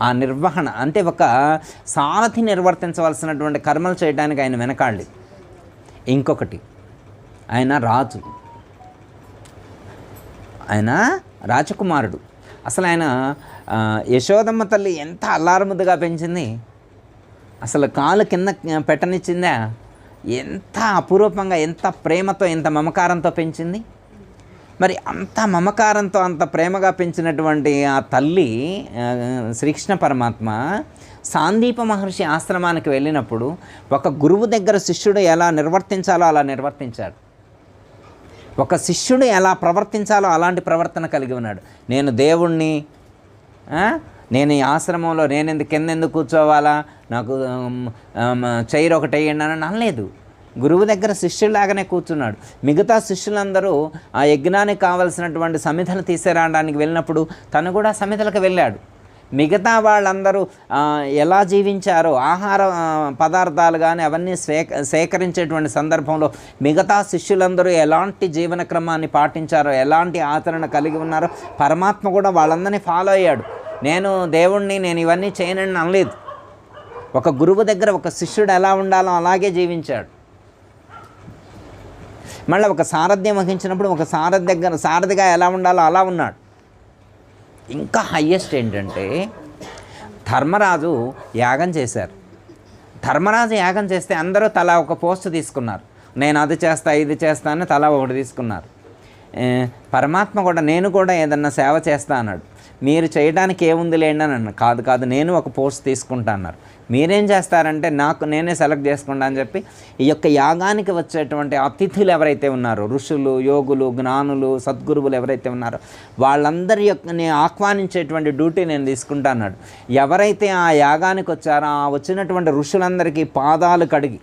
ఆ నిర్వహణ. అంటే ఒక సారథి నిర్వర్తించవలసినటువంటి కర్మలు చేయడానికి ఆయన వెనకాళ్ళి ఇంకొకటి ఆయన రాజు. ఆయన రాజకుమారుడు. అసలు ఆయన యశోదమ్మ తల్లి ఎంత అల్లారముద్దుగా పెంచింది. అసలు కాలు కింద పెట్టనిచ్చిందా. ఎంత అపురూపంగా ఎంత ప్రేమతో ఎంత మమకారంతో పెంచింది. మరి అంత మమకారంతో అంత ప్రేమగా పెంచినటువంటి ఆ తల్లి శ్రీకృష్ణ పరమాత్మ సాందీప మహర్షి ఆశ్రమానికి వెళ్ళినప్పుడు ఒక గురువు దగ్గర శిష్యుడు ఎలా నిర్వర్తించాలో అలా నిర్వర్తించాడు. ఒక శిష్యుడు ఎలా ప్రవర్తించాలో అలాంటి ప్రవర్తన కలిగి ఉన్నాడు. నేను దేవుణ్ణి నేను ఈ ఆశ్రమంలో నేను ఎందుకు కింద ఎందుకు కూర్చోవాలా నాకు చైర్ ఒకటి వేయండి అని అనలేదు. గురువు దగ్గర శిష్యులాగానే కూర్చున్నాడు. మిగతా శిష్యులందరూ ఆ యజ్ఞానికి కావలసినటువంటి సమిధలు తీసుకురావడానికి వెళ్ళినప్పుడు తను కూడా సమిధలకు వెళ్ళాడు. మిగతా వాళ్ళందరూ ఎలా జీవించారో ఆహార పదార్థాలు కానీ అవన్నీ సేకరించేటువంటి సందర్భంలో మిగతా శిష్యులందరూ ఎలాంటి జీవన క్రమాన్ని పాటించారో ఎలాంటి ఆచరణ కలిగి ఉన్నారో పరమాత్మ కూడా వాళ్ళందరినీ ఫాలో అయ్యాడు. నేను దేవుణ్ణి నేను ఇవన్నీ చేయనని అనలేదు. ఒక గురువు దగ్గర ఒక శిష్యుడు ఎలా ఉండాలో అలాగే జీవించాడు. మళ్ళీ ఒక సారథ్యం వహించినప్పుడు ఒక సారథి దగ్గర సారథిగా ఎలా ఉండాలో అలా ఉన్నాడు. ఇంకా హయ్యెస్ట్ ఏంటంటే ధర్మరాజు యాగం చేశారు. ధర్మరాజు యాగం చేస్తే అందరూ తలా ఒక పోస్ట్ తీసుకున్నారు. నేను అది చేస్తా ఇది చేస్తా అని తలా ఒకటి తీసుకున్నారు. పరమాత్మ కూడా నేను కూడా ఏదన్నా సేవ చేస్తా అన్నాడు. మీరు చేయడానికి ఏముంది లేండి అని అన్నారు. కాదు కాదు నేను ఒక పోస్ట్ తీసుకుంటా అన్నారు. మీరేం చేస్తారంటే నాకు నేనే సెలెక్ట్ చేసుకుంటా అని చెప్పి ఈ యొక్క యాగానికి వచ్చేటువంటి అతిథులు ఎవరైతే ఉన్నారో ఋషులు యోగులు జ్ఞానులు సద్గురువులు ఎవరైతే ఉన్నారో వాళ్ళందరి యొక్క నేను ఆహ్వానించేటువంటి డ్యూటీ నేను తీసుకుంటా అన్నాడు. ఎవరైతే ఆ యాగానికి వచ్చారో ఆ వచ్చినటువంటి ఋషులందరికీ పాదాలు కడిగి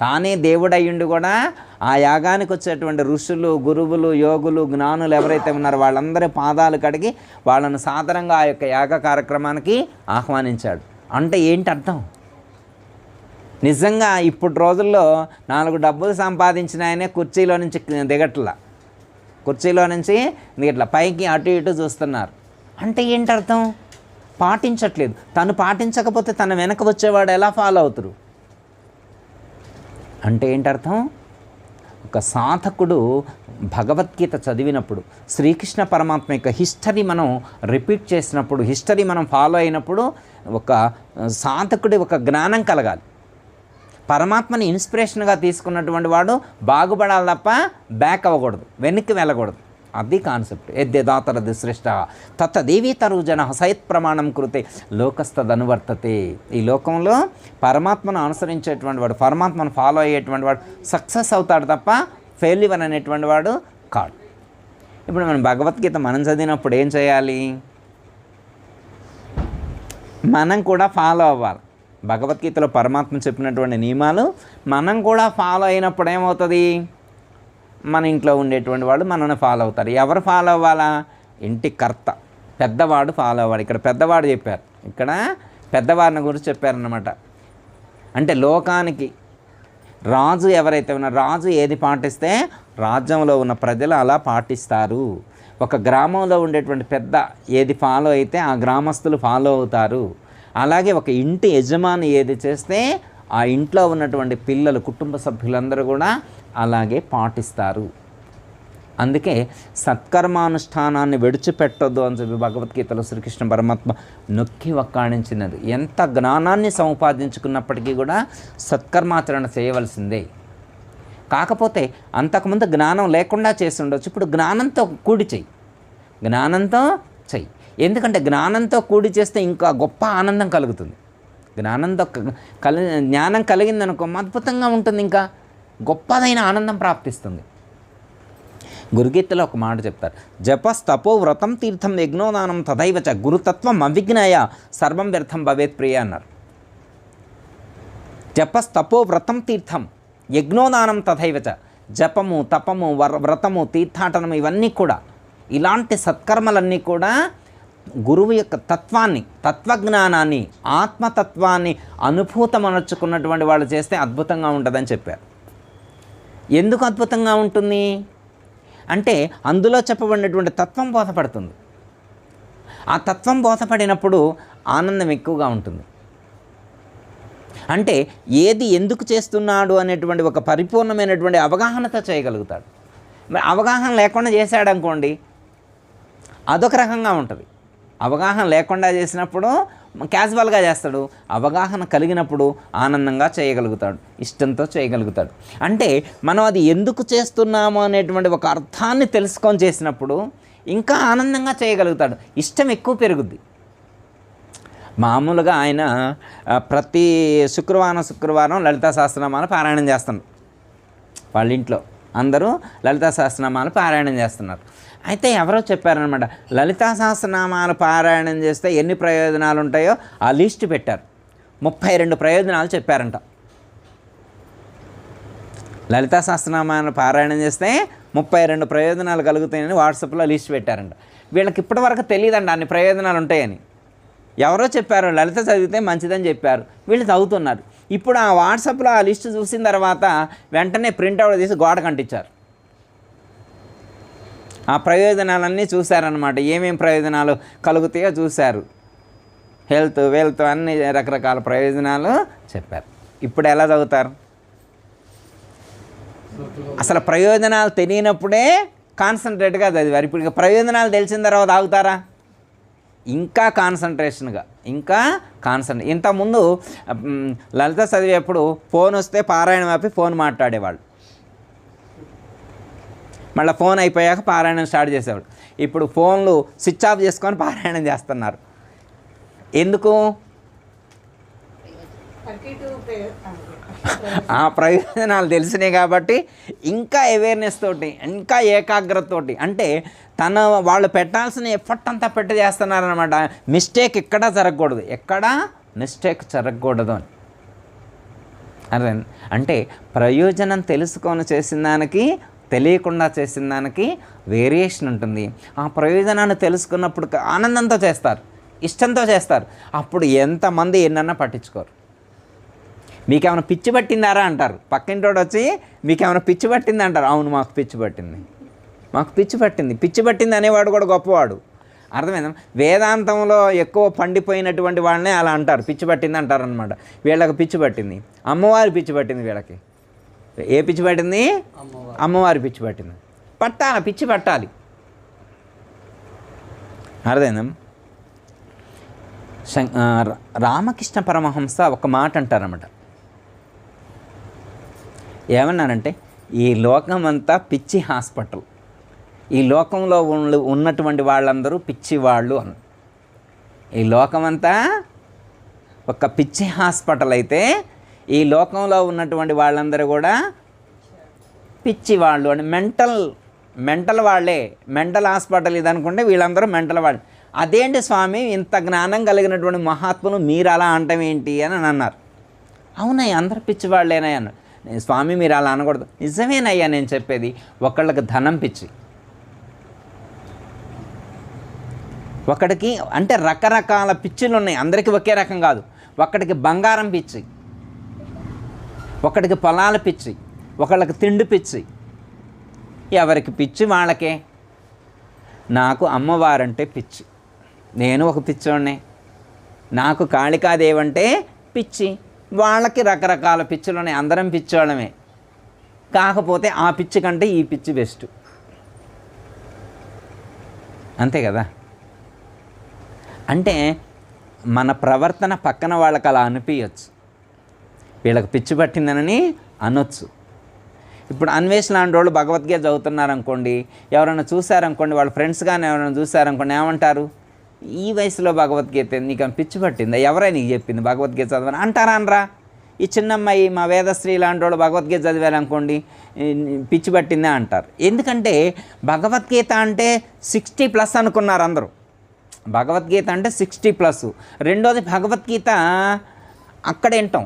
తానే దేవుడయ్యుండి కూడా ఆ యాగానికి వచ్చేటువంటి ఋషులు గురువులు యోగులు జ్ఞానులు ఎవరైతే ఉన్నారో వాళ్ళందరి పాదాలు కడిగి వాళ్ళను సాధారణంగా ఆ యొక్క యాగ కార్యక్రమానికి ఆహ్వానించాడు. అంటే ఏంటి అర్థం నిజంగా ఇప్పుడు రోజుల్లో నాలుగు డబ్బులు సంపాదించిన ఆయనే కుర్చీలో నుంచి దిగట్లా. కుర్చీలో నుంచి దిగట్ల. పైకి అటు ఇటు చూస్తున్నారు. అంటే ఏంటి అర్థం పాటించట్లేదు. తను పాటించకపోతే తన వెనక వచ్చేవాడు ఎలా ఫాలో అవుతారు? అంటే ఏంటి అర్థం ఒక సాధకుడు భగవద్గీత చదివినప్పుడు శ్రీకృష్ణ పరమాత్మ యొక్క హిస్టరీ మనం రిపీట్ చేసినప్పుడు హిస్టరీ మనం ఫాలో అయినప్పుడు ఒక సాధకుడి ఒక జ్ఞానం కలగాలి. పరమాత్మని ఇన్స్పిరేషన్గా తీసుకున్నటువంటి వాడు బాగుపడాలి తప్ప బ్యాక్ అవ్వకూడదు వెనక్కి వెళ్ళకూడదు. అది కాన్సెప్ట్. ఎద్దేదాతర దుశ్రేష్ట తత్త దేవీతరు జన సయత్ ప్రమాణం కృతే. లోకస్తదనువర్తతే. ఈ లోకంలో పరమాత్మను అనుసరించేటువంటి వాడు పరమాత్మను ఫాలో అయ్యేటువంటి వాడు సక్సెస్ అవుతాడు తప్ప ఫెయిల్యూర్ అనేటువంటి వాడు కాడు. ఇప్పుడు మనం భగవద్గీత మనం చదివినప్పుడు ఏం చేయాలి? మనం కూడా ఫాలో అవ్వాలి. భగవద్గీతలో పరమాత్మ చెప్పినటువంటి నియమాలు మనం కూడా ఫాలో అయినప్పుడు ఏమవుతుంది? మన ఇంట్లో ఉండేటువంటి వాడు మనల్ని ఫాలో అవుతారు. ఎవరు ఫాలో అవ్వాలా? ఇంటి కర్త. పెద్దవాడు ఫాలో అవ్వాలి. ఇక్కడ పెద్దవాడు చెప్పారు. ఇక్కడ పెద్దవారిని గురించి చెప్పారన్నమాట. అంటే లోకానికి రాజు ఎవరైతే ఉన్నారో రాజు ఏది పాటిస్తే రాజ్యంలో ఉన్న ప్రజలు అలా పాటిస్తారు. ఒక గ్రామంలో ఉండేటువంటి పెద్ద ఏది ఫాలో అయితే ఆ గ్రామస్తులు ఫాలో అవుతారు. అలాగే ఒక ఇంటి యజమాని ఏది చేస్తే ఆ ఇంట్లో ఉన్నటువంటి పిల్లలు కుటుంబ సభ్యులందరూ కూడా అలాగే పాటిస్తారు. అందుకే సత్కర్మానుష్ఠానాన్ని విడిచిపెట్టొద్దు అని చెప్పి భగవద్గీతలో శ్రీకృష్ణ పరమాత్మ నొక్కి వక్కాణించినది. ఎంత జ్ఞానాన్ని సంపాదించుకున్నప్పటికీ కూడా సత్కర్మాచరణ చేయవలసిందే. కాకపోతే అంతకుముందు జ్ఞానం లేకుండా చేసి ఉండొచ్చు. ఇప్పుడు జ్ఞానంతో కూడి చెయ్యి. జ్ఞానంతో చెయ్యి. ఎందుకంటే జ్ఞానంతో కూడి చేస్తే ఇంకా గొప్ప ఆనందం కలుగుతుంది. జ్ఞానంతో దొక్క కలి జ్ఞానం కలిగిందనుకో అద్భుతంగా ఉంటుంది ఇంకా. గొప్పదైన ఆనందం ప్రాప్తిస్తుంది. గురుగీతలో ఒక మాట చెప్తారు. జపస్తపో వ్రతం తీర్థం యజ్ఞోదానం తథైవ చ గురుతత్వం అవిజ్ఞాయ సర్వం వ్యర్థం భవేత్ ప్రియ అన్నారు. జపస్తపో వ్రతం తీర్థం యజ్ఞోదానం తథైవ చ జపము తపము వర వ్రతము తీర్థాటనము ఇవన్నీ కూడా ఇలాంటి సత్కర్మలన్నీ కూడా గురువు యొక్క తత్వాన్ని తత్వజ్ఞానాన్ని ఆత్మతత్వాన్ని అనుభూతమనర్చుకున్నటువంటి వాళ్ళు చేస్తే అద్భుతంగా ఉంటుందని చెప్పారు. ఎందుకు అద్భుతంగా ఉంటుంది? అంటే అందులో చెప్పబడినటువంటి తత్వం బోధపడుతుంది. ఆ తత్వం బోధపడినప్పుడు ఆనందం ఎక్కువగా ఉంటుంది. అంటే ఏది ఎందుకు చేస్తున్నాడు అనేటువంటి ఒక పరిపూర్ణమైనటువంటి అవగాహనతో చేయగలుగుతాడు. మరి అవగాహన లేకుండా చేశాడనుకోండి అదొక రకంగా ఉంటుంది. అవగాహన లేకుండా చేసినప్పుడు క్యాజువల్గా చేస్తాడు. అవగాహన కలిగినప్పుడు ఆనందంగా చేయగలుగుతాడు. ఇష్టంతో చేయగలుగుతాడు. అంటే మనం అది ఎందుకు చేస్తున్నాము అనేటువంటి ఒక అర్థాన్ని తెలుసుకొని చేసినప్పుడు ఇంకా ఆనందంగా చేయగలుగుతాడు. ఇష్టం ఎక్కువ పెరుగుద్ది. మామూలుగా ఆయన ప్రతి శుక్రవారం శుక్రవారం లలితా సహస్రనామాలు పారాయణం చేస్తున్నారు వాళ్ళ ఇంట్లో అందరూ లలితా సహస్రనామాలు పారాయణం చేస్తున్నారు. అయితే ఎవరో చెప్పారనమాట లలితా సహస్రనామాలు పారాయణం చేస్తే ఎన్ని ప్రయోజనాలు ఉంటాయో ఆ లిస్ట్ పెట్టారు. ముప్పై రెండు ప్రయోజనాలు చెప్పారంట. లలితా సహస్రనామాన్ని పారాయణం చేస్తే ముప్పై రెండు ప్రయోజనాలు కలుగుతాయని వాట్సాప్లో లిస్ట్ పెట్టారంట. వీళ్ళకి ఇప్పటివరకు తెలియదండి అన్ని ప్రయోజనాలు ఉంటాయని ఎవరో చెప్పారు లలిత చదివితే మంచిదని చెప్పారు. వీళ్ళు చదువుతున్నారు. ఇప్పుడు ఆ వాట్సాప్లో ఆ లిస్ట్ చూసిన తర్వాత వెంటనే ప్రింట్అవుట్ తీసి గోడ కంటించారు ఆ ప్రయోజనాలన్నీ చూశారనమాట ఏమేం ప్రయోజనాలు కలుగుతాయో చూశారు. హెల్త్ వెల్త్ అన్ని రకరకాల ప్రయోజనాలు చెప్పారు. ఇప్పుడు ఎలా చదువుతారు? అసలు ప్రయోజనాలు తెలియనప్పుడే కాన్సన్ట్రేట్గా చదివారు. ఇప్పుడు ప్రయోజనాలు తెలిసిన తర్వాత ఆగుతారా? ఇంకా కాన్సన్ట్రేషన్గా ఇంకా కాన్సన్ట్రే ఇంతకుముందు లలిత చదివేప్పుడు ఫోన్ వస్తే పారాయణం ఆపి ఫోన్ మాట్లాడేవాళ్ళు. మళ్ళీ ఫోన్ అయిపోయాక పారాయణం స్టార్ట్ చేసేవాడు. ఇప్పుడు ఫోన్లు స్విచ్ ఆఫ్ చేసుకొని పారాయణం చేస్తున్నారు. ఎందుకు? ఆ ప్రయోజనాలు తెలిసినాయి కాబట్టి ఇంకా అవేర్నెస్ తోటి ఇంకా ఏకాగ్రత తోటి అంటే తన వాళ్ళు పెట్టాల్సిన ఎఫర్ట్ అంతా పెట్టి చేస్తున్నారనమాట మిస్టేక్ ఎక్కడా జరగకూడదు. ఎక్కడా? మిస్టేక్ జరగకూడదు అని. అదే అంటే ప్రయోజనం తెలుసుకొని చేసిన దానికి తెలియకుండా చేసిన దానికి వేరియేషన్ ఉంటుంది. ఆ ప్రయోజనాన్ని తెలుసుకున్నప్పుడు ఆనందంతో చేస్తారు ఇష్టంతో చేస్తారు. అప్పుడు ఎంతమంది ఎన్నన్నా పట్టించుకోరు. మీకేమైనా పిచ్చి పట్టిందారా అంటారు. పక్కింటోడు వచ్చి మీకేమైనా పిచ్చి పట్టింది అంటారు. అవును మాకు పిచ్చి పట్టింది. మాకు పిచ్చి పట్టింది. పిచ్చి పట్టింది అనేవాడు కూడా గొప్పవాడు. అర్థమైందా? వేదాంతంలో ఎక్కువ పండిపోయినటువంటి వాళ్ళనే అలా అంటారు. పిచ్చి పట్టింది అంటారు అనమాట వీళ్ళకి పిచ్చి పట్టింది. అమ్మవారి పిచ్చి పట్టింది వీళ్ళకి. ఏ పిచ్చి పట్టింది? అమ్మవారి. పిచ్చి పట్టింది. పట్టాలి పిచ్చి పట్టాలి. అర్థమైందా? రామకృష్ణ పరమహంస ఒక మాట అంటారన్నమాట. ఏమన్నారంటే ఈ లోకమంతా పిచ్చి హాస్పిటల్. ఈ లోకంలో ఉన్న- ఉన్నటువంటి వాళ్ళందరూ పిచ్చి వాళ్ళు అన్న ఈ లోకమంతా ఒక పిచ్చి హాస్పిటల్ అయితే ఈ లోకంలో ఉన్నటువంటి వాళ్ళందరూ కూడా పిచ్చి వాళ్ళు అని మెంటల్ మెంటల్ వాళ్ళే. మెంటల్ హాస్పిటల్ ఇది అనుకుంటే వీళ్ళందరూ మెంటల్ వాళ్ళు. అదేంటి స్వామి? ఇంత జ్ఞానం కలిగినటువంటి మహాత్ములు మీరు అలా అంటం ఏంటి అని అన్నారు. అవునయ్య అందరు పిచ్చి వాళ్ళేనయ్య అన్నారు. "నేను స్వామి మీరు అలా అనకూడదు. నిజమేనయ్యా నేను చెప్పేది. ఒకళ్ళకి ధనం పిచ్చి. ఒకడికి అంటే రకరకాల పిచ్చులు ఉన్నాయి అందరికీ ఒకే రకం కాదు. ఒకడికి బంగారం పిచ్చి. ఒకడికి పొలాల పిచ్చి ఒకళ్ళకి తిండి పిచ్చి. ఎవరికి పిచ్చి వాళ్ళకే? నాకు అమ్మవారంటే పిచ్చి. నేను ఒక పిచ్చోడిని. నాకు కాళికాదేవి అంటే పిచ్చి. వాళ్ళకి రకరకాల పిచ్చులు ఉన్నాయి అందరం పిచ్చోళ్ళమే. కాకపోతే ఆ పిచ్చి కంటే ఈ పిచ్చి బెస్ట్. అంతే కదా? అంటే మన ప్రవర్తన పక్కన వాళ్ళకి అలా అనిపించచ్చు వీళ్ళకి పిచ్చి పట్టిందనని అనొచ్చు. ఇప్పుడు అన్వేషణ లాంటి వాళ్ళు భగవద్గీత చదువుతున్నారు అనుకోండి ఎవరైనా చూసారనుకోండి వాళ్ళ ఫ్రెండ్స్ కానీ ఎవరైనా చూసారనుకోండి ఏమంటారు? ఈ వయసులో భగవద్గీత నీకు పిచ్చి పట్టిందా? ఎవరై నీకు చెప్పింది భగవద్గీత చదవని? అంటారా అనరా? ఈ చిన్నమ్మాయి మా వేదశ్రీ లాంటి వాళ్ళు భగవద్గీత చదివారనుకోండి పిచ్చి పట్టిందే అంటారు. ఎందుకంటే భగవద్గీత అంటే సిక్స్టీ ప్లస్ అనుకున్నారు అందరూ. భగవద్గీత అంటే సిక్స్టీ ప్లస్ రెండోది భగవద్గీత అక్కడ వింటాం.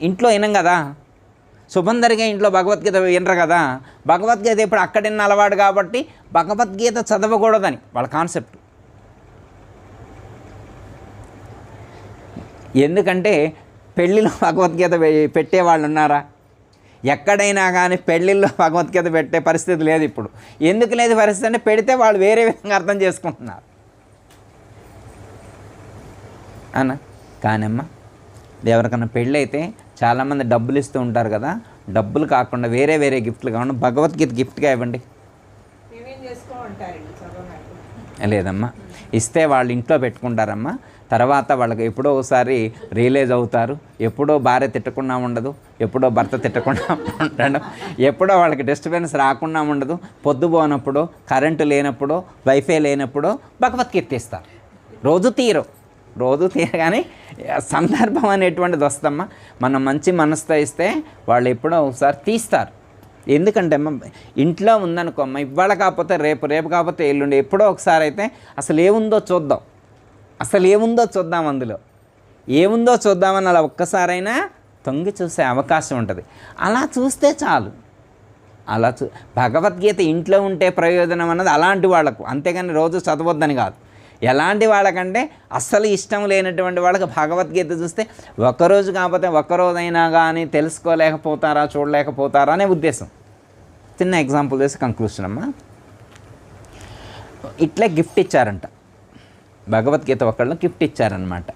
ఇంట్లో వినం కదా. శుభందరిగా ఇంట్లో భగవద్గీత వినరు కదా. భగవద్గీత ఇప్పుడు అక్కడిన్న అలవాటు కాబట్టి భగవద్గీత చదవకూడదని వాళ్ళ కాన్సెప్ట్. ఎందుకంటే పెళ్ళిలో భగవద్గీత పెట్టే పెట్టేవాళ్ళు ఉన్నారా? ఎక్కడైనా కానీ పెళ్ళిళ్ళలో భగవద్గీత పెట్టే పరిస్థితి లేదు ఇప్పుడు. ఎందుకు లేదు పరిస్థితి అంటే పెడితే వాళ్ళు వేరే విధంగా అర్థం చేసుకుంటున్నారు. అన్న? కానమ్మా ఎవరికైనా పెళ్ళి అయితే చాలామంది డబ్బులు ఇస్తూ ఉంటారు కదా డబ్బులు కాకుండా వేరే వేరే గిఫ్ట్లు కాకుండా భగవద్గీత గిఫ్ట్గా ఇవ్వండి. లేదమ్మా ఇస్తే వాళ్ళు ఇంట్లో పెట్టుకుంటారమ్మా తర్వాత వాళ్ళకి ఎప్పుడో ఒకసారి రియలైజ్ అవుతారు ఎప్పుడో భార్య తిట్టకుండా ఉండదు ఎప్పుడో భర్త తిట్టకుండా ఉండడం ఎప్పుడో వాళ్ళకి డిస్టర్బెన్స్ రాకుండా ఉండదు పొద్దు పోనప్పుడు కరెంటు లేనప్పుడు వైఫై లేనప్పుడు భగవద్గీత తీస్తారు రోజు తీరు. రోజు తీరగానే సందర్భం అనేటువంటిది వస్తమ్మా మనం మంచి మనసుతో ఇస్తే వాళ్ళు ఎప్పుడో ఒకసారి తీస్తారు. ఎందుకంటే అమ్మ ఇంట్లో ఉందనుకో అమ్మ ఇవాళ కాకపోతే రేపు రేపు కాకపోతే ఎల్లుండి ఎప్పుడో ఒకసారి అయితే అసలు ఏముందో చూద్దాం. అసలు ఏముందో చూద్దాం అందులో. ఏముందో చూద్దామని అలా ఒక్కసారైనా తొంగి చూసే అవకాశం ఉంటుంది. అలా చూస్తే చాలు. అలా చూ భగవద్గీత ఇంట్లో ఉంటే ప్రయోజనం అన్నది అలాంటి వాళ్ళకు అంతేగాని రోజు చదవద్దని కాదు. ఎలాంటి వాళ్ళకంటే అస్సలు ఇష్టం లేనటువంటి వాళ్ళకి భగవద్గీత చూస్తే ఒక్కరోజు కాకపోతే ఒక్కరోజైనా కానీ తెలుసుకోలేకపోతారా చూడలేకపోతారా అనే ఉద్దేశం. చిన్న ఎగ్జాంపుల్ చేసి కంక్లూషన్ అమ్మా. ఇట్లే గిఫ్ట్ ఇచ్చారంట. భగవద్గీత ఒకళ్ళు గిఫ్ట్ ఇచ్చారనమాట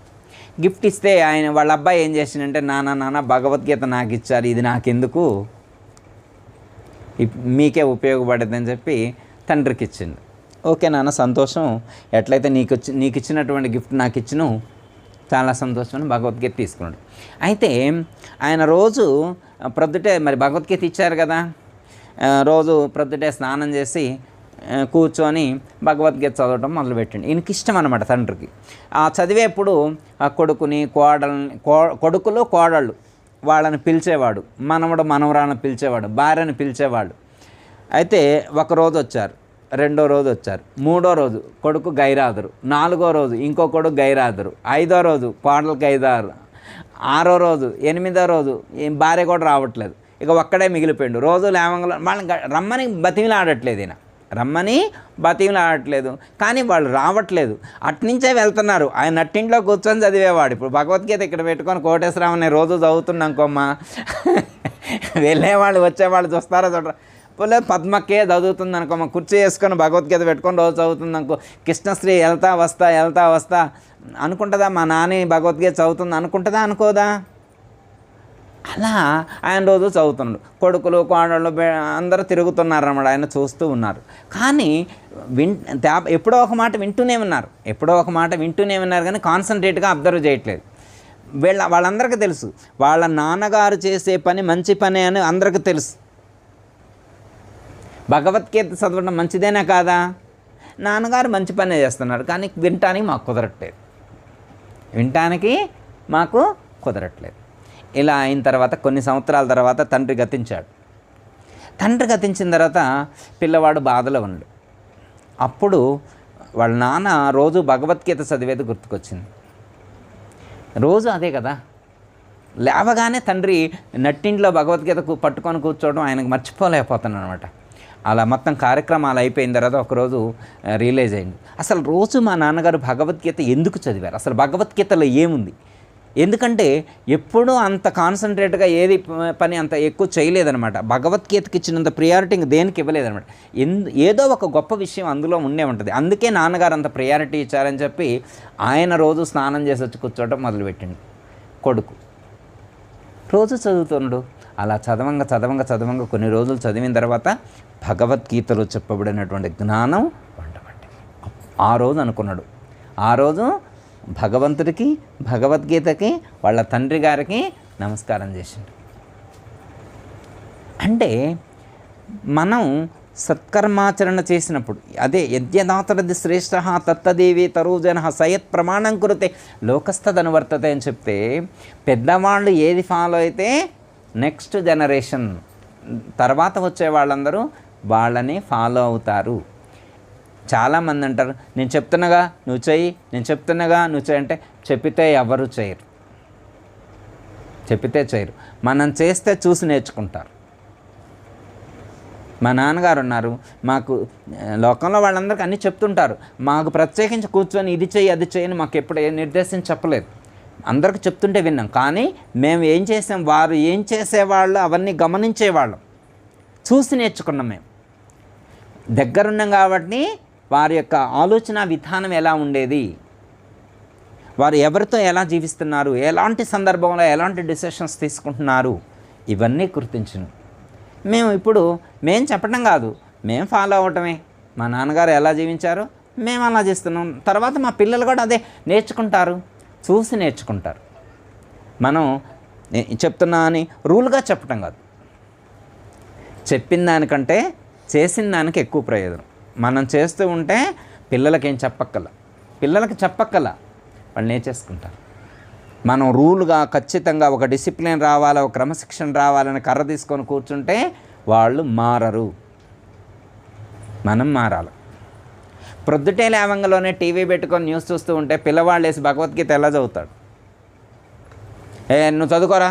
గిఫ్ట్ ఇస్తే ఆయన వాళ్ళ అబ్బాయి ఏం చేసిందంటే నాన్న నాన్న భగవద్గీత నాకు ఇచ్చారు ఇది నాకెందుకు? ఇప్- మీకే ఉపయోగపడదని చెప్పి తండ్రికి ఇచ్చింది ఓకే నాన్న సంతోషం. ఎట్లయితే నీకు నీకు ఇచ్చినటువంటి గిఫ్ట్ నాకు ఇచ్చిన చాలా సంతోషం అని భగవద్గీత తీసుకున్నాడు. అయితే ఆయన రోజు ప్రొద్దుటే మరి భగవద్గీత ఇచ్చారు కదా రోజు ప్రొద్దుటే స్నానం చేసి కూర్చొని భగవద్గీత చదవటం మొదలుపెట్టిండు. ఈయనకి ఇష్టం అనమాట తండ్రికి. ఆ చదివేప్పుడు ఆ కొడుకుని కోడల్ని కో కొడుకులు కోడళ్ళు వాళ్ళని పిలిచేవాడు. మనవడు మనవరాలను పిలిచేవాడు భార్యను పిలిచేవాడు. అయితే ఒక రోజు వచ్చారు. రెండో రోజు వచ్చారు. మూడో రోజు కొడుకు గైరాదురు. నాలుగో రోజు ఇంకో కొడుకు గైరాదురు. ఐదో రోజు కోడలు గైదారు ఆరో రోజు ఎనిమిదో రోజు భార్య కూడా రావట్లేదు. ఇక ఒక్కడే మిగిలిపోయిండు. రోజు లేవంగా వాళ్ళని రమ్మని బతిమిలు ఆడట్లేదు ఈయన. రమ్మని బతిమిలు ఆడట్లేదు. కానీ వాళ్ళు రావట్లేదు. అట్నుంచే వెళ్తున్నారు. ఆయన అట్టింట్లో కూర్చొని చదివేవాడు. ఇప్పుడు భగవద్గీత ఇక్కడ పెట్టుకొని కోటేశ్వరామని రోజు చదువుతున్నాంకోమ్మా వెళ్ళేవాళ్ళు వచ్చేవాళ్ళు చూస్తారో చూడరా. లేదు పద్మకే చదువుతుంది అనుకో మా కుర్చీ వేసుకొని భగవద్గీత పెట్టుకొని రోజు చదువుతుంది అనుకో కృష్ణశ్రీ వెళ్తా వస్తా వెళ్తా వస్తా అనుకుంటుందా మా నాని భగవద్గీత చదువుతుంది అనుకుంటుందా అనుకోదా? అలా ఆయన రోజు చదువుతున్నాడు. కొడుకులు కోడళ్ళు అందరూ తిరుగుతున్నారన్నమాట ఆయన చూస్తూ ఉన్నారు. కానీ విన్ ఎప్పుడో ఒక మాట వింటూనే ఉన్నారు. ఎప్పుడో ఒక మాట వింటూనే ఉన్నారు కానీ కాన్సన్ట్రేట్గా అబ్జర్వ్ చేయట్లేదు. వీళ్ళ వాళ్ళందరికీ తెలుసు వాళ్ళ నాన్నగారు చేసే పని మంచి పని అని అందరికీ తెలుసు. భగవద్గీత చదవడం మంచిదేనా కాదా? నాన్నగారు మంచి పనే చేస్తున్నారు కానీ వినటానికి మాకు కుదరట్లేదు. వినటానికి మాకు కుదరట్లేదు. ఇలా అయిన తర్వాత కొన్ని సంవత్సరాల తర్వాత తండ్రి గతించాడు. తండ్రి గతించిన తర్వాత పిల్లవాడు బాధలో ఉన్నాడు అప్పుడు వాళ్ళ నాన్న రోజు భగవద్గీత చదివేది గుర్తుకొచ్చింది. రోజు అదే కదా. లేవగానే తండ్రి నట్టింట్లో భగవద్గీత పట్టుకొని కూర్చోవడం ఆయనకు మర్చిపోలేకపోతున్నాను అనమాట అలా మొత్తం కార్యక్రమాలు అయిపోయిన తర్వాత ఒకరోజు రియలైజ్ అయింది. అసలు రోజు మా నాన్నగారు భగవద్గీత ఎందుకు చదివారు? అసలు భగవద్గీతలో ఏముంది? ఎందుకంటే ఎప్పుడూ అంత కాన్సన్ట్రేట్గా ఏది పని అంత ఎక్కువ చేయలేదనమాట భగవద్గీతకి ఇచ్చినంత ప్రియారిటీ ఇంక దేనికి ఇవ్వలేదనమాట ఎందు ఏదో ఒక గొప్ప విషయం అందులో ఉండే ఉంటుంది. అందుకే నాన్నగారు అంత ప్రియారిటీ ఇచ్చారని చెప్పి ఆయన రోజు స్నానం చేసి వచ్చి కూర్చోవటం మొదలుపెట్టిండు. కొడుకు. రోజు చదువుతున్నాడు. అలా చదవంగా చదవంగా చదవంగా కొన్ని రోజులు చదివిన తర్వాత భగవద్గీతలో చెప్పబడినటువంటి జ్ఞానం ఆ రోజు అనుకున్నాడు. ఆ రోజు భగవంతుడికి భగవద్గీతకి వాళ్ళ తండ్రి గారికి నమస్కారం చేసిండు. అంటే మనం సత్కర్మాచరణ చేసినప్పుడు అదే యజ్ఞదాతరది శ్రేష్ఠ తత్తదేవి తరుజన సయత్ ప్రమాణం కురితే లోకస్థదనువర్తతే అని చెప్తే పెద్దవాళ్ళు ఏది ఫాలో అయితే నెక్స్ట్ జనరేషన్ తర్వాత వచ్చే వాళ్ళందరూ వాళ్ళని ఫాలో అవుతారు. చాలామంది అంటారు నేను చెప్తున్నాగా నువ్వు చెయ్యి నేను చెప్తున్నాగా నువ్వు చెయ్యి అంటే చెప్పితే ఎవరు చేయరు. చెప్పితే చేయరు. మనం చేస్తే చూసి నేర్చుకుంటారు. మా నాన్నగారు ఉన్నారు మాకు లోకంలో వాళ్ళందరికీ అన్నీ చెప్తుంటారు. మాకు ప్రత్యేకించి కూర్చొని ఇది చెయ్యి అది చేయని మాకు ఎప్పుడు ఏ నిర్దేశం చెప్పలేదు. అందరికి చెప్తుంటే విన్నాం. కానీ మేము ఏం చేసాం? వారు ఏం చేసేవాళ్ళు? అవన్నీ గమనించేవాళ్ళం. చూసి నేర్చుకున్నాం మేము. దగ్గరున్నాం కాబట్టి వారి యొక్క ఆలోచన విధానం ఎలా ఉండేది? వారు ఎవరితో ఎలా జీవిస్తున్నారు? ఎలాంటి సందర్భంలో ఎలాంటి డిసిషన్స్ తీసుకుంటున్నారు? ఇవన్నీ గుర్తించను. మేము ఇప్పుడు మేము చెప్పడం కాదు. మేము ఫాలో అవటమే మా నాన్నగారు ఎలా జీవించారో? మేము అలా చేస్తున్నాం. తర్వాత మా పిల్లలు కూడా అదే నేర్చుకుంటారు. చూసి నేర్చుకుంటారు. మనం చెప్తున్నా అని రూల్గా చెప్పటం కాదు. చెప్పిన దానికంటే చేసిన దానికి ఎక్కువ ప్రయోజనం. మనం చేస్తూ ఉంటే పిల్లలకి ఏం చెప్పక్కల. పిల్లలకి చెప్పక్కల. వాళ్ళు నేర్చేసుకుంటారు. మనం రూల్గా ఖచ్చితంగా ఒక డిసిప్లిన్ రావాలా ఒక క్రమశిక్షణ రావాలని కర్ర తీసుకొని కూర్చుంటే వాళ్ళు మారరు. మనం మారాలి. ప్రొద్దుటే లేవంగలోనే టీవీ పెట్టుకొని న్యూస్ చూస్తూ ఉంటే పిల్లవాళ్ళు వేసి భగవద్గీత ఎలా చదువుతాడు? ఏ నువ్వు చదువుకోరా?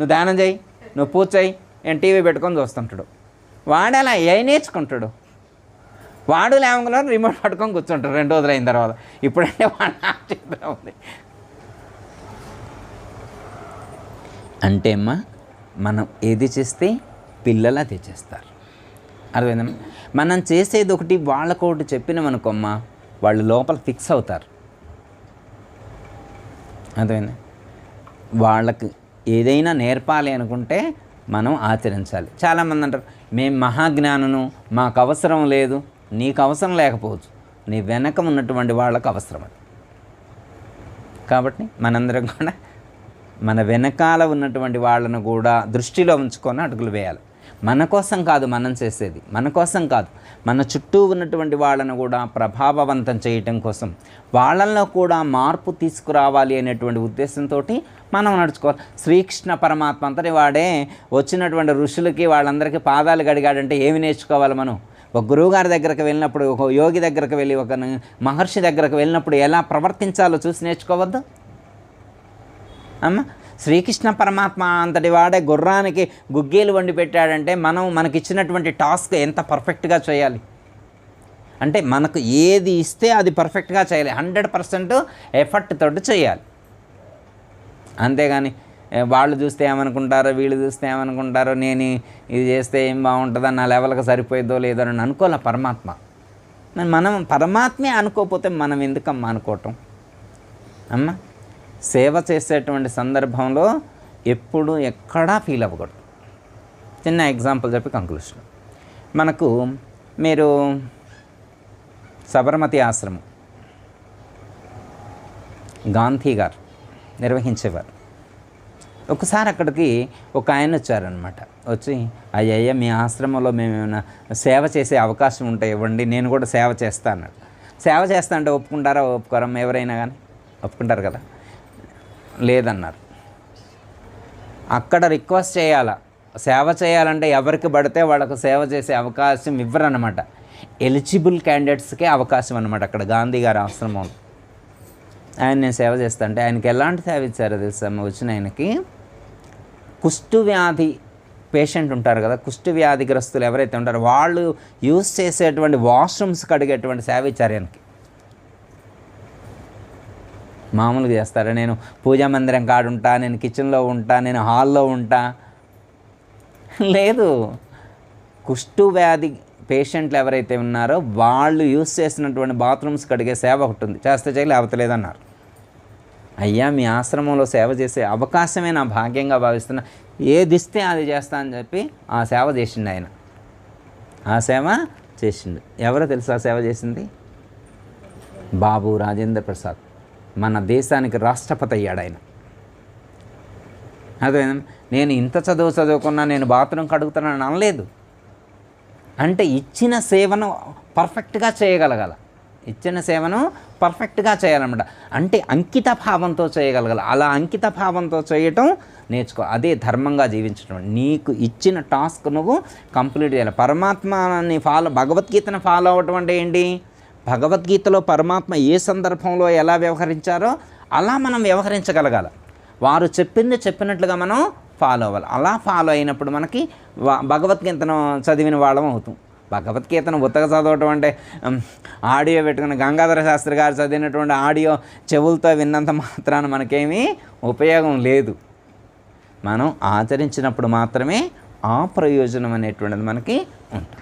నువ్వు దానం చేయి. నువ్వు పూజ చేయి. నేను టీవీ పెట్టుకొని చూస్తుంటాడు. వాడు అలా ఏ నేర్చుకుంటాడు. వాడు లేవంగలో రిమోట్ పట్టుకొని కూర్చుంటాడు రెండు రోజులు అయిన తర్వాత. ఇప్పుడంటే వాడు ఉంది. అంటే అమ్మా మనం ఏది చేస్తే పిల్లలు అది చేస్తారు అర్థమైందమ్మా మనం చేసేది ఒకటి వాళ్ళకు ఒకటి చెప్పినామనుకోమ్మా వాళ్ళు లోపల ఫిక్స్ అవుతారు. అర్థమైంది? వాళ్ళకి ఏదైనా నేర్పాలి అనుకుంటే మనం ఆచరించాలి. చాలామంది అంటారు మేము మహాజ్ఞానను మాకు అవసరం లేదు నీకు అవసరం లేకపోవచ్చు. నీ వెనక ఉన్నటువంటి వాళ్ళకు అవసరం అది. కాబట్టి మనందరం కూడా మన వెనకాల ఉన్నటువంటి వాళ్ళను కూడా దృష్టిలో ఉంచుకొని అడుగులు వేయాలి. మన కోసం కాదు మనం చేసేది. మన కోసం కాదు. మన చుట్టూ ఉన్నటువంటి వాళ్ళను కూడా ప్రభావవంతం చేయటం కోసం వాళ్ళల్లో కూడా మార్పు తీసుకురావాలి అనేటువంటి ఉద్దేశంతో మనం నడుచుకోవాలి. శ్రీకృష్ణ పరమాత్మ అంతటి వాడే వచ్చినటువంటి ఋషులకి వాళ్ళందరికీ పాదాలు గడిగాడంటే ఏమి నేర్చుకోవాలి మనం? ఒక గురువుగారి దగ్గరకు వెళ్ళినప్పుడు ఒక యోగి దగ్గరకు వెళ్ళి ఒక మహర్షి దగ్గరకు వెళ్ళినప్పుడు ఎలా ప్రవర్తించాలో చూసి నేర్చుకోవద్దు? అమ్మ శ్రీకృష్ణ పరమాత్మ అంతటి వాడే గుర్రానికి గుగ్గేలు వండి పెట్టాడంటే మనం మనకిచ్చినటువంటి టాస్క్ ఎంత పర్ఫెక్ట్గా చేయాలి? అంటే మనకు ఏది ఇస్తే అది పర్ఫెక్ట్గా చేయాలి. హండ్రెడ్ పర్సెంట్ ఎఫర్ట్ తోటి చేయాలి. అంతేగాని వాళ్ళు చూస్తే ఏమనుకుంటారో వీళ్ళు చూస్తే ఏమనుకుంటారో నేను ఇది చేస్తే ఏం బాగుంటుందో నా లెవెల్కి సరిపోయేదో లేదో అని అనుకోలే పరమాత్మ? మనం పరమాత్మే అనుకోకపోతే మనం ఎందుకమ్మా అనుకోవటం? అమ్మా? సేవ చేసేటువంటి సందర్భంలో ఎప్పుడు ఎక్కడా ఫీల్ అవ్వకూడదు. చిన్న ఎగ్జాంపుల్ చెప్పి కంక్లూషన్ మనకు మీరు సబర్మతి ఆశ్రమం గాంధీ గారు నిర్వహించేవారు. ఒకసారి అక్కడికి ఒక ఆయన వచ్చారనమాట వచ్చి అయ్యయ్య మీ ఆశ్రమంలో మేము ఏమైనా సేవ చేసే అవకాశం ఉంటే ఇవ్వండి నేను కూడా సేవ చేస్తా అన్నాడు. సేవ చేస్తా అంటే ఒప్పుకుంటారా? ఒప్పుకోరా? ఎవరైనా కానీ ఒప్పుకుంటారు కదా. లేదన్నారు. అక్కడ రిక్వెస్ట్ చేయాలా? సేవ చేయాలంటే ఎవరికి పడితే వాళ్ళకు సేవ చేసే అవకాశం ఇవ్వరన్నమాట. ఎలిజిబుల్ క్యాండిడేట్స్కే అవకాశం అనమాట అక్కడ గాంధీ గారి ఆశ్రమంలో. ఆయన నేను సేవ చేస్తా అంటే ఆయనకి ఎలాంటి సేవ ఇచ్చారో తెలుసా? వచ్చిన ఆయనకి కుష్టు వ్యాధి పేషెంట్ ఉంటారు కదా కుష్టు వ్యాధిగ్రస్తులు ఎవరైతే ఉంటారో వాళ్ళు యూస్ చేసేటువంటి వాష్రూమ్స్ కడిగేటువంటి సేవ ఇచ్చారు ఆయనకి. మామూలుగా చేస్తారా? నేను పూజా మందిరం కాడుంటా నేను కిచెన్లో ఉంటా నేను హాల్లో ఉంటా. లేదు. కుష్టు వ్యాధి పేషెంట్లు ఎవరైతే ఉన్నారో వాళ్ళు యూస్ చేసినటువంటి బాత్రూమ్స్ కడిగే సేవ ఒకటి ఉంది. చేస్తే చేయలే అవతలేదన్నారు అయ్యా మీ ఆశ్రమంలో సేవ చేసే అవకాశమే నా భాగ్యంగా భావిస్తున్నా. ఏదిస్తే అది చేస్తా అని చెప్పి ఆ సేవ చేసిండు ఆయన. ఆ సేవ చేసిండు. ఎవరో తెలుసా సేవ చేసింది? బాబు రాజేంద్ర ప్రసాద్. మన దేశానికి రాష్ట్రపతి అయ్యాడు ఆయన. అదే నేను ఇంత చదువు చదువుకున్నా నేను బాత్రూమ్ కడుగుతున్నాను అనలేదు. అంటే ఇచ్చిన సేవను పర్ఫెక్ట్గా చేయగలగాల. ఇచ్చిన సేవను పర్ఫెక్ట్గా చేయాలన్నమాట. అంటే అంకిత భావంతో చేయగలగాల. అలా అంకిత భావంతో చేయటం నేర్చుకో అదే ధర్మంగా జీవించడం నీకు ఇచ్చిన టాస్క్ నువ్వు కంప్లీట్ చేయాలి. పరమాత్మని ఫాలో భగవద్గీతను ఫాలో అవ్వటం అంటే ఏంటి? భగవద్గీతలో పరమాత్మ ఏ సందర్భంలో ఎలా వ్యవహరించారో అలా మనం వ్యవహరించగలగాలి. వారు చెప్పింది చెప్పినట్లుగా మనం ఫాలో అవ్వాలి. అలా ఫాలో అయినప్పుడు మనకి భగవద్గీతను చదివిన వాళ్ళం అవుతాం. భగవద్గీతను ఉత్తగా చదవటం అంటే ఆడియో పెట్టుకుని గంగాధర శాస్త్రి గారు చదివినటువంటి ఆడియో చెవులతో విన్నంత మాత్రాన మనకేమీ ఉపయోగం లేదు. మనం ఆచరించినప్పుడు మాత్రమే ఆ ప్రయోజనం అనేటువంటిది మనకి ఉంటుంది.